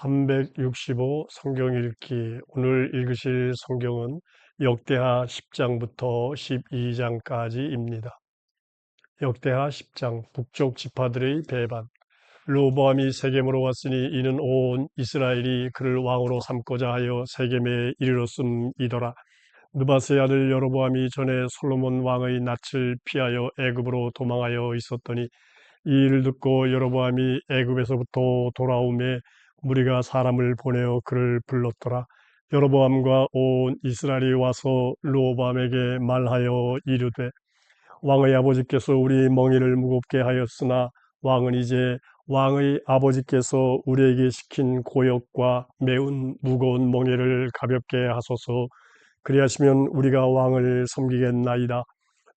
365 성경 읽기 오늘 읽으실 성경은 역대하 10장부터 12장까지입니다. 역대하 10장 북쪽 지파들의 배반 로보암이 세겜으로 왔으니 이는 온 이스라엘이 그를 왕으로 삼고자 하여 세겜에 이르렀음이더라. 느바스의 아들 여로보암이 전에 솔로몬 왕의 낯을 피하여 애굽으로 도망하여 있었더니 이 일을 듣고 여로보암이 애굽에서부터 돌아오매 무리가 사람을 보내어 그를 불렀더라. 여로보암과 온 이스라엘이 와서 로보암에게 말하여 이르되 왕의 아버지께서 우리 멍이를 무겁게 하였으나 왕은 이제 왕의 아버지께서 우리에게 시킨 고역과 매운 무거운 멍에를 가볍게 하소서 그리하시면 우리가 왕을 섬기겠나이다.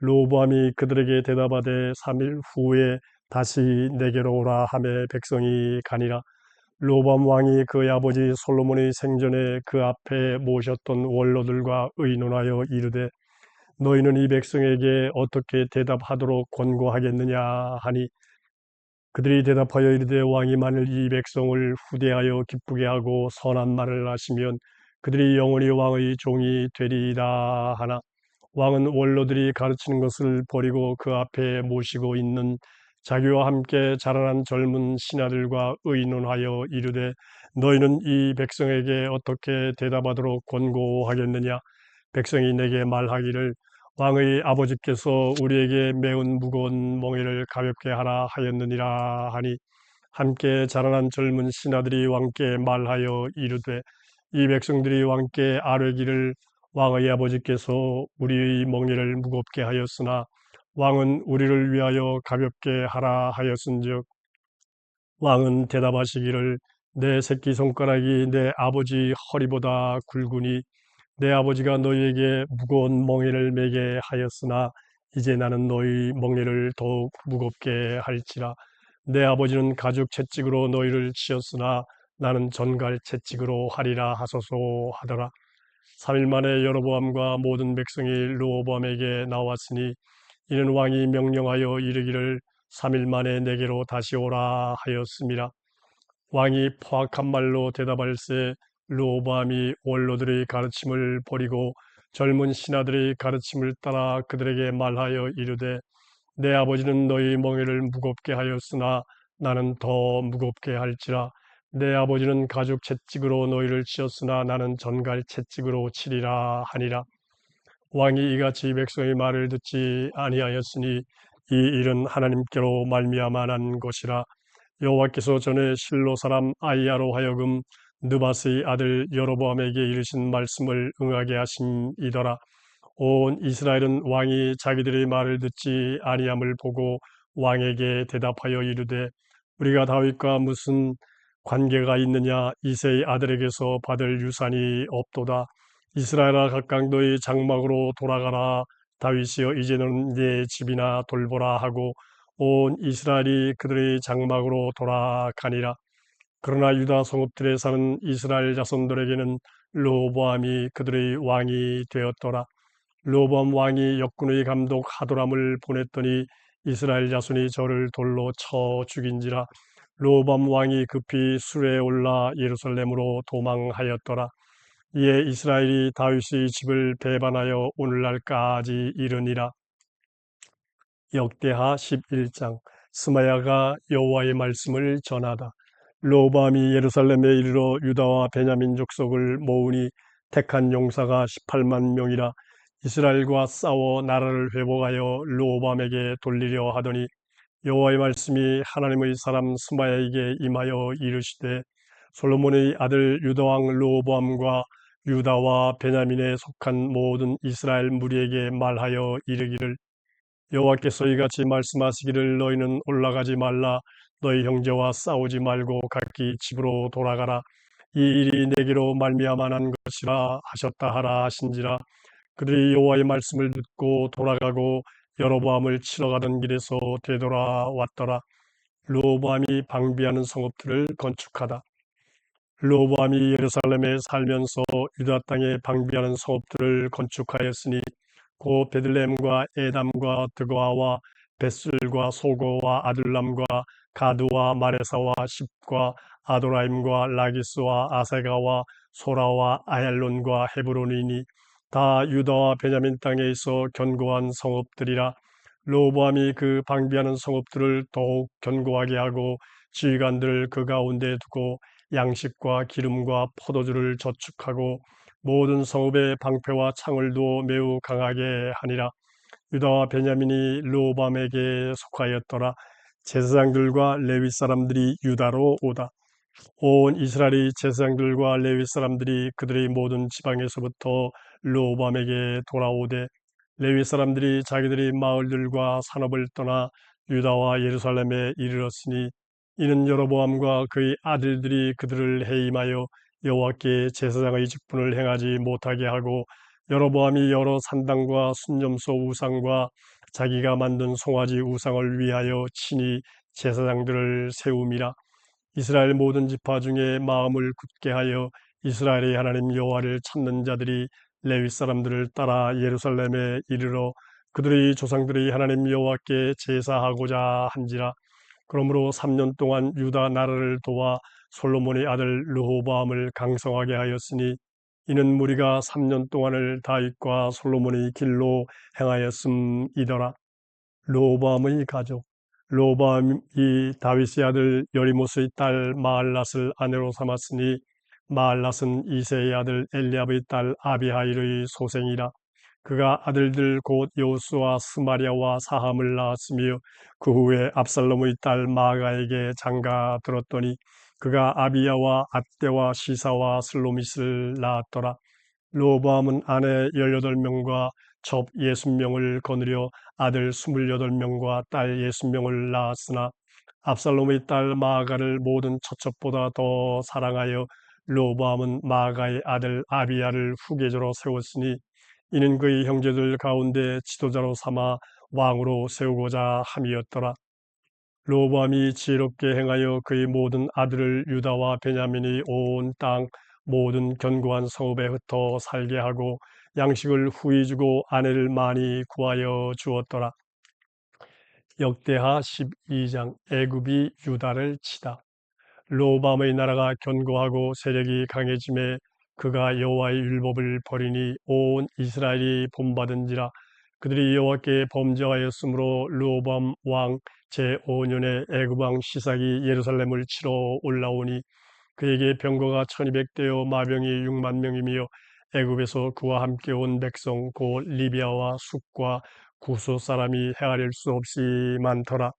로보암이 그들에게 대답하되 3일 후에 다시 내게로 오라 하매 백성이 가니라. 로밤 왕이 그의 아버지 솔로몬의 생전에 그 앞에 모셨던 원로들과 의논하여 이르되 너희는 이 백성에게 어떻게 대답하도록 권고하겠느냐 하니 그들이 대답하여 이르되 왕이 만일 이 백성을 후대하여 기쁘게 하고 선한 말을 하시면 그들이 영원히 왕의 종이 되리이다. 하나 왕은 원로들이 가르치는 것을 버리고 그 앞에 모시고 있는 자기와 함께 자라난 젊은 신하들과 의논하여 이르되 너희는 이 백성에게 어떻게 대답하도록 권고하겠느냐? 백성이 내게 말하기를 왕의 아버지께서 우리에게 매운 무거운 멍에를 가볍게 하라 하였느니라 하니 함께 자라난 젊은 신하들이 왕께 말하여 이르되 이 백성들이 왕께 아뢰기를 왕의 아버지께서 우리의 멍에를 무겁게 하였으나 왕은 우리를 위하여 가볍게 하라 하였은즉 왕은 대답하시기를 내 새끼 손가락이 내 아버지 허리보다 굵으니 내 아버지가 너희에게 무거운 멍에를 매게 하였으나 이제 나는 너희 멍에를 더욱 무겁게 할지라. 내 아버지는 가죽 채찍으로 너희를 치었으나 나는 전갈 채찍으로 하리라 하소서 하더라. 3일 만에 여로보암과 모든 백성이 로보암에게 나왔으니 이는 왕이 명령하여 이르기를 3일 만에 내게로 다시 오라 하였습니다. 왕이 포악한 말로 대답할세 로보암이 원로들의 가르침을 버리고 젊은 신하들의 가르침을 따라 그들에게 말하여 이르되 내 아버지는 너희 멍에를 무겁게 하였으나 나는 더 무겁게 할지라 내 아버지는 가죽 채찍으로 너희를 치었으나 나는 전갈 채찍으로 치리라 하니라 왕이 이같이 백성의 말을 듣지 아니하였으니 이 일은 하나님께로 말미암아 난 것이라. 여호와께서 전에 실로 사람 아이야로 하여금 느바스의 아들 여로보암에게 이르신 말씀을 응하게 하심이더라. 온 이스라엘은 왕이 자기들의 말을 듣지 아니함을 보고 왕에게 대답하여 이르되 우리가 다윗과 무슨 관계가 있느냐? 이세의 아들에게서 받을 유산이 없도다 이스라엘아 각각 너희 장막으로 돌아가라. 다윗이여 이제는 네 집이나 돌보라 하고 온 이스라엘이 그들의 장막으로 돌아가니라. 그러나 유다 성읍들에 사는 이스라엘 자손들에게는 로보암이 그들의 왕이 되었더라. 로보암 왕이 역군의 감독 하도람을 보냈더니 이스라엘 자손이 저를 돌로 쳐 죽인지라. 로밤 왕이 급히 술에 올라 예루살렘으로 도망하였더라. 이에 이스라엘이 다윗의 집을 배반하여 오늘날까지 이르니라. 역대하 11장 스마야가 여호와의 말씀을 전하다. 로밤이 예루살렘에 이르러 유다와 베냐민 족속을 모으니 택한 용사가 18만 명이라 이스라엘과 싸워 나라를 회복하여 로밤에게 돌리려 하더니 여호와의 말씀이 하나님의 사람 스마야에게 임하여 이르시되 솔로몬의 아들 유다왕 로보암과 유다와 베냐민에 속한 모든 이스라엘 무리에게 말하여 이르기를 여호와께서 이같이 말씀하시기를 너희는 올라가지 말라 너희 형제와 싸우지 말고 각기 집으로 돌아가라. 이 일이 내게로 말미암아 난 것이라 하셨다 하라 하신지라. 그들이 여호와의 말씀을 듣고 돌아가고 여로보암을 치러 가던 길에서 되돌아왔더라. 로보암이 방비하는 성읍들을 건축하다 로보암이 예루살렘에 살면서 유다 땅에 방비하는 성읍들을 건축하였으니 고 베들레헴과 에담과 드고아와 벳술과 소고와 아들람과 가드와 마레사와 십과 아도라임과 라기스와 아세가와 소라와 아얄론과 헤브론이니 다 유다와 베냐민 땅에 있어 견고한 성읍들이라. 로보암이 그 방비하는 성읍들을 더욱 견고하게 하고 지휘관들을 그 가운데 두고 양식과 기름과 포도주를 저축하고 모든 성읍의 방패와 창을 두어 매우 강하게 하니라. 유다와 베냐민이 로밤에게 속하였더라. 제사장들과 레위 사람들이 유다로 오다. 온 이스라엘의 제사장들과 레위 사람들이 그들의 모든 지방에서부터 로밤에게 돌아오되 레위 사람들이 자기들의 마을들과 산업을 떠나 유다와 예루살렘에 이르렀으니 이는 여로보암과 그의 아들들이 그들을 해임하여 여호와께 제사장의 직분을 행하지 못하게 하고 여로보암이 여러 산당과 순념소 우상과 자기가 만든 송아지 우상을 위하여 친히 제사장들을 세움이라. 이스라엘 모든 지파 중에 마음을 굳게 하여 이스라엘의 하나님 여호와를 찾는 자들이 레위 사람들을 따라 예루살렘에 이르러 그들의 조상들의 하나님 여호와께 제사하고자 한지라 그러므로 3년 동안 유다 나라를 도와 솔로몬의 아들 르호바암을 강성하게 하였으니 이는 무리가 3년 동안을 다윗과 솔로몬의 길로 행하였음이더라. 르호바암의 가족 르호바암이 다윗의 아들 여리모스의 딸 마알랏을 아내로 삼았으니 마알랏은 이세의 아들 엘리압의 딸 아비하일의 소생이라. 그가 아들들 곧 요수와 스마리아와 사함을 낳았으며 그 후에 압살롬의 딸 마가에게 장가 들었더니 그가 아비야와 앗대와 시사와 슬로미스를 낳았더라. 로보암은 아내 18명과 첩 60명을 거느려 아들 28명과 딸 60명을 낳았으나 압살롬의 딸 마가를 모든 처첩보다 더 사랑하여 로보암은 마가의 아들 아비야를 후계자로 세웠으니 이는 그의 형제들 가운데 지도자로 삼아 왕으로 세우고자 함이었더라. 로보암이 지혜롭게 행하여 그의 모든 아들을 유다와 베냐민이 온 땅 모든 견고한 성읍에 흩어 살게 하고 양식을 후히 주고 아내를 많이 구하여 주었더라. 역대하 12장 애굽이 유다를 치다. 로밤의 나라가 견고하고 세력이 강해짐에 그가 여호와의 율법을 버리니 온 이스라엘이 본받은지라 그들이 여호와께 범죄하였으므로 르호밤 왕 제5년에 애굽 왕 시삭이 예루살렘을 치러 올라오니 그에게 병거가 1200대여 마병이 6만 명이며 애굽에서 그와 함께 온 백성 곧 리비아와 숙과 구소 사람이 헤아릴 수 없이 많더라.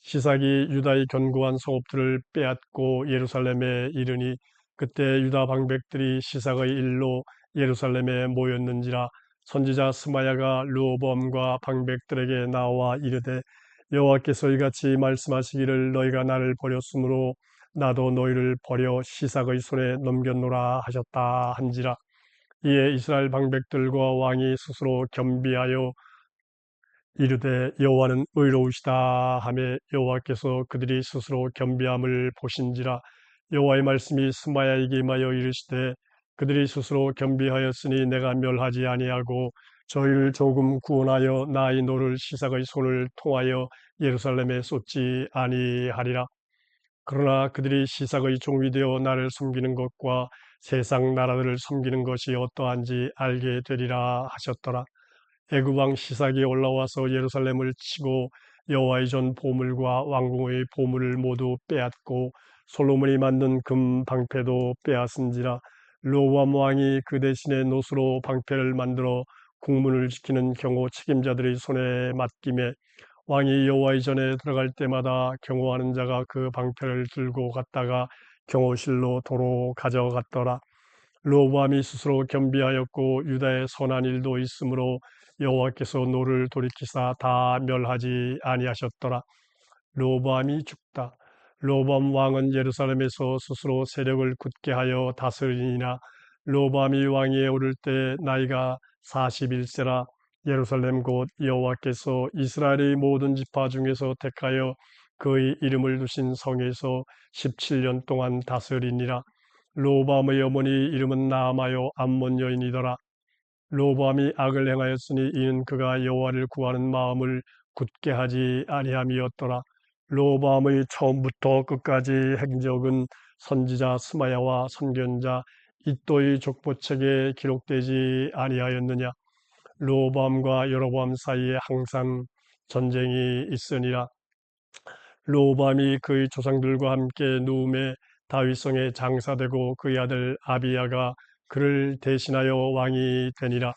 시삭이 유다의 견고한 성읍들을 빼앗고 예루살렘에 이르니 그때 유다 방백들이 시삭의 일로 예루살렘에 모였는지라 선지자 스마야가 르호범과 방백들에게 나와 이르되 여호와께서 이같이 말씀하시기를 너희가 나를 버렸으므로 나도 너희를 버려 시삭의 손에 넘겼노라 하셨다 한지라. 이에 이스라엘 방백들과 왕이 스스로 겸비하여 이르되 여호와는 의로우시다 하며 여호와께서 그들이 스스로 겸비함을 보신지라 여호와의 말씀이 스마야에게 임하여 이르시되 그들이 스스로 겸비하였으니 내가 멸하지 아니하고 저희를 조금 구원하여 나의 노를 시삭의 손을 통하여 예루살렘에 쏟지 아니하리라. 그러나 그들이 시삭의 종이 되어 나를 섬기는 것과 세상 나라들을 섬기는 것이 어떠한지 알게 되리라 하셨더라. 애굽왕 시삭이 올라와서 예루살렘을 치고 여호와의 전 보물과 왕궁의 보물을 모두 빼앗고 솔로몬이 만든 금 방패도 빼앗은지라 로암 왕이 그 대신에 노수로 방패를 만들어 국문을 지키는 경호 책임자들의 손에 맡김에 왕이 여호와의 전에 들어갈 때마다 경호하는 자가 그 방패를 들고 갔다가 경호실로 도로 가져갔더라. 로보암이 스스로 겸비하였고 유다의 선한 일도 있으므로 여호와께서 노를 돌이키사 다 멸하지 아니하셨더라. 로보암이 죽다. 로밤 왕은 예루살렘에서 스스로 세력을 굳게 하여 다스리니라. 로밤이 왕위에 오를 때 나이가 41세라 예루살렘 곧 여호와께서 이스라엘의 모든 지파 중에서 택하여 그의 이름을 두신 성에서 17년 동안 다스리니라. 로밤의 어머니 이름은 나아마요 암몬 여인이더라. 로밤이 악을 행하였으니 이는 그가 여호와를 구하는 마음을 굳게 하지 아니함이었더라. 로밤의 처음부터 끝까지 행적은 선지자 스마야와 선견자 이또의 족보책에 기록되지 아니하였느냐? 로밤과 여로밤 사이에 항상 전쟁이 있으니라. 로밤이 그의 조상들과 함께 누움에 다윗성에 장사되고 그의 아들 아비야가 그를 대신하여 왕이 되니라